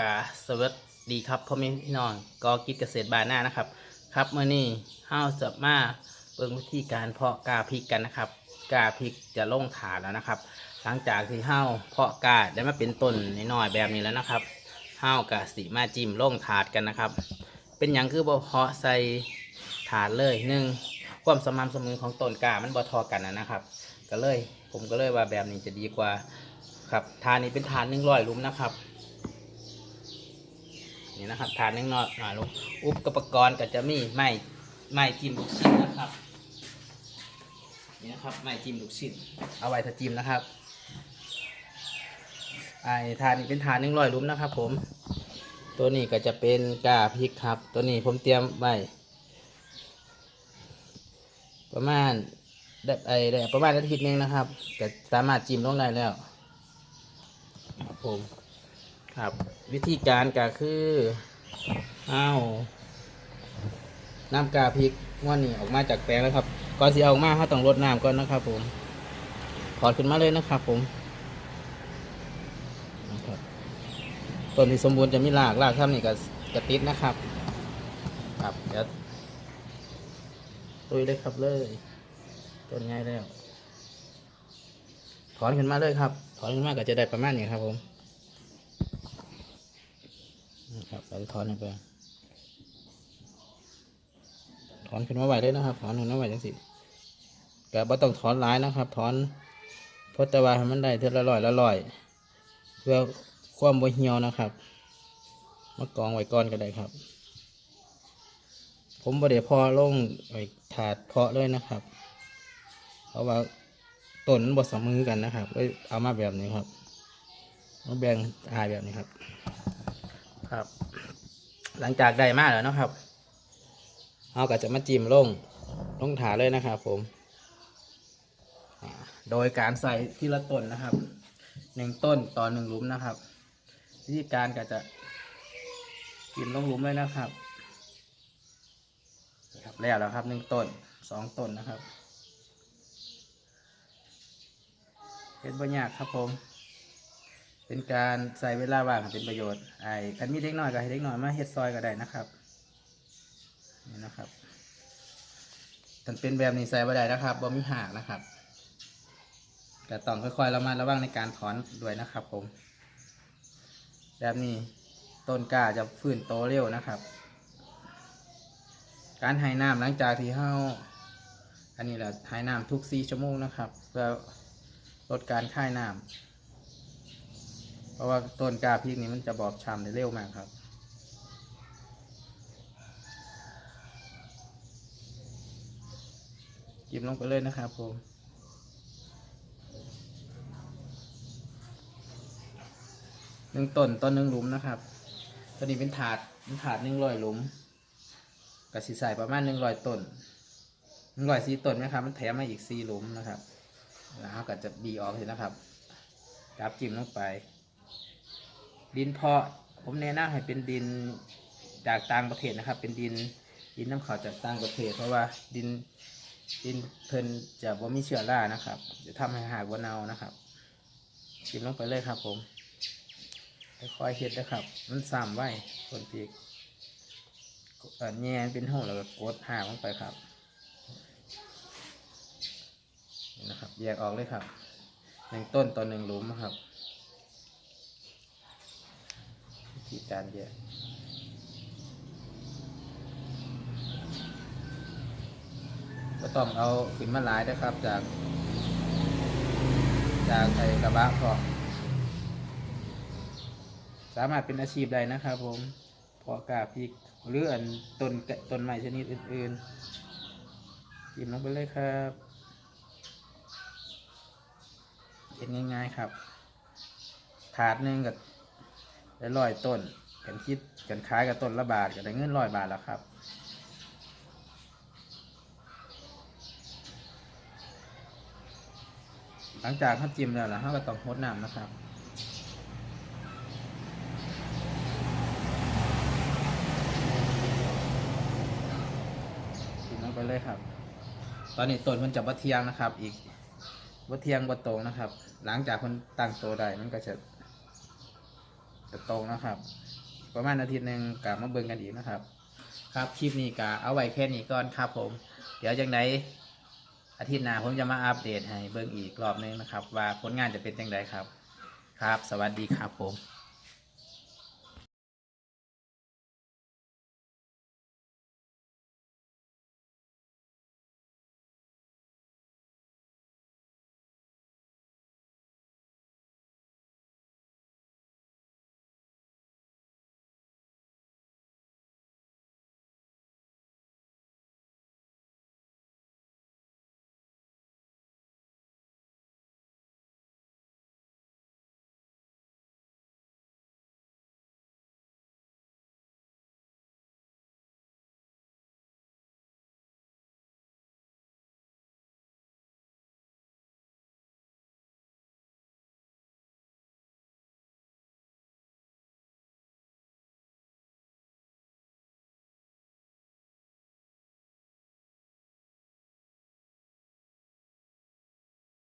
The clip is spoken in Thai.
กาสวัสดีครับพ่อแม่พี่น้องกอกิจเกษตรบานหน้านะครับ ครับเมื่อนี้ห้าวจะมาเบิ่งวิธีการเพาะกาพริกกันนะครับ กาพริกจะลงถาดแล้วนะครับ หลังจากที่ห้าวเพาะกาได้มาเป็นต้นน้อยแบบนี้แล้วนะครับห้าวกะสีมาจิ้มลงถาดกันนะครับ เป็นอย่างคือบ่เพาะใส่ถาดเลยหนึ่งความสม่ำเสมอของต้นกามันบ่ทอกันนะนะครับ ก็เลยผมก็เลยว่าแบบนี้จะดีกว่าครับทานนี้เป็นทานหนึ่งร้อยลุมนะครับ นี่นะครับทานหนึ่งน้อยหน่อยลุมอุปกรณ์ก็จะมีไม้ไม้จิ้มลูกชิ้นนะครับ นี่นะครับไม้จิ้มลูกชิ้นเอาไว้ถ้าจิ้มนะครับไอ้ทานนี้เป็นทานหนึ่งร้อยลุ้มนะครับ ผม ตัวนี้ก็จะเป็นกาพริกครับ ตัวนี้ผมเตรียมไว้ประมาณได้ไอ้ได้ประมาณอาทิตย์หนึงนะครับก็สามารถจิ้มลงได้แล้วครับผม ครับ วิธีการก็คือเอาน้ำกาพริกว่านี่ออกมาจากแปลงแล้วครับ ก่อนที่เอาออกมาเขาต้องรดน้ำก่อนนะครับ ผมถอดขึ้นมาเลยนะครับ ผมต้นที่สมบูรณ์จะมีรากรากท่านี่ก็กระติดนะครับ ครับเดี๋ยวตุยเลยครับเลยต้นง่ายแล้วถอนขึ้นมาเลยครับ ถอนขึ้นมาก็จะได้ประมาณนี้ครับผมนะ ครับเราจะถอนลงไปถอนขึ้นมาไหวเลยนะครับถอนขึ้นมาไหวจังสิก็บ่ต้องถอนหลายนะครับถอนพราะแต่ว่าให้มันได้เท่าละร้อยละร้อย เพื่อความบ่เหี่ยวนะครับมากองไว้ก่อนก็ได้ครับ ผมบ่ได้เพอลงไว้ถาดเพาะเลยนะครับ เพราะว่าต้นมันบดสมมือกันนะครับเลยเอามาแบบนี้ครับมาแบ่งอายแบบนี้ครับ ครับ หลังจากได้มาแล้วนะครับเราก็จะมาจิ้มลงลงถาเลยนะครับผม โดยการใส่ทีละต้นนะครับหนึ่งต้นต่อหนึ่งหลุมนะครับวิธีการก็จะจิ้มลงหลุมเลยนะครับครับแล้วแล้วครับหนึ่งต้นสองต้นนะครับเฮ็ดบ่ยากครับผม เป็นการใส่เวลาว่างให้เป็นประโยชน์ไอ้คันมีเด็กน้อยก็ให้เด็กน้อยมาเฮ็ดซอยก็ได้นะครับนี่นะครับถ้าเป็นแบบนี้ใส่บ่ได้นะครับบ่มีหักนะครับก็ต้องค่อยๆระมัดระวังในการถอนด้วยนะครับ ผม แบบนี้ต้นกล้าจะฟื้นโตเร็วนะครับ การให้น้ำหลังจากที่เฮาอันนี้แหละให้น้ำทุก4ชั่วโมงนะครับ เพื่อลดการค่ายน้ำ เพราะว่าต้นกาพริกนี้มันจะบอบช้ำได้เร็วมากครับ จิ้มลงไปเลยนะครับผมหนึ่งต้นต้นหนึ่งหลุมนะครับตัวนี้เป็นถาดเป็นถาดหนึ่งร้อยหลุมกระสีใส่ประมาณหนึ่งร้อยต้นหนึ่งร้อยสี่ต้นนะครับ มันแถมมาอีกสี่หลุมนะครับแล้วก็จะบีออกเลยนะครับ จับจิ้มลงไป ดินเพาะผมแนะนำให้เป็นดินจากต่างประเทศนะครับ เป็นดินดินน้ำขาวจากต่างประเทศ เพราะว่าดินดินเพลินจะว่มีเชื้อรานะครับ จะทำให้หากว่าเน่านะครับจิ้มลงไปเลยครับ ผมค่อยๆเฮ็ดนะครับ มันซ้ำไว้คนพีกแง่เป็นห้องแล้วก็กดหางลงไปครับนะครับ แยกออกเลยครับหนึ่งต้นต่อหนึ่งหลุมนะครับ วิธีการแยกก็ต้องเอาขึ้นมาหลายนะครับ จาก จากไอ้กระบะพอสามารถเป็นอาชีพได้นะครับผมเพาะกาพริกหรืออันต้นแกะต้นไม้ชนิดอื่นๆกินลงไปเลยครับเห็นง่ายๆครับ ถาดหนึ่งกับ ได้ร้อยต้นกันคิดกันขายกับต้นละบาทก็ได้เงินร้อยบาทแล้วครับหลังจากเขาจิ้มแล้วล่ะเขาก็ต้องพดน้ำนะครับจิ้มลงไปเลยครับ ตอนนี้ต้นมันจะบะเทียงนะครับ อีกว่าเทียงว่าตรงนะครับ หลังจากคนตั้งตัวได้มันก็จะ จะตรงนะครับ ประมาณอาทิตย์หนึ่งกลับมาเบิ่งกันอีกนะครับ ครับคลิปนี้ก็เอาไว้แค่นี้ก่อนครับผม เดี๋ยวจังไดอาทิตย์หน้าผมจะมาอัปเดตให้เบิ่งอีกรอบหนึงนะครับ ว่าผลงานจะเป็นจังไดครับ ครับ สวัสดีครับผม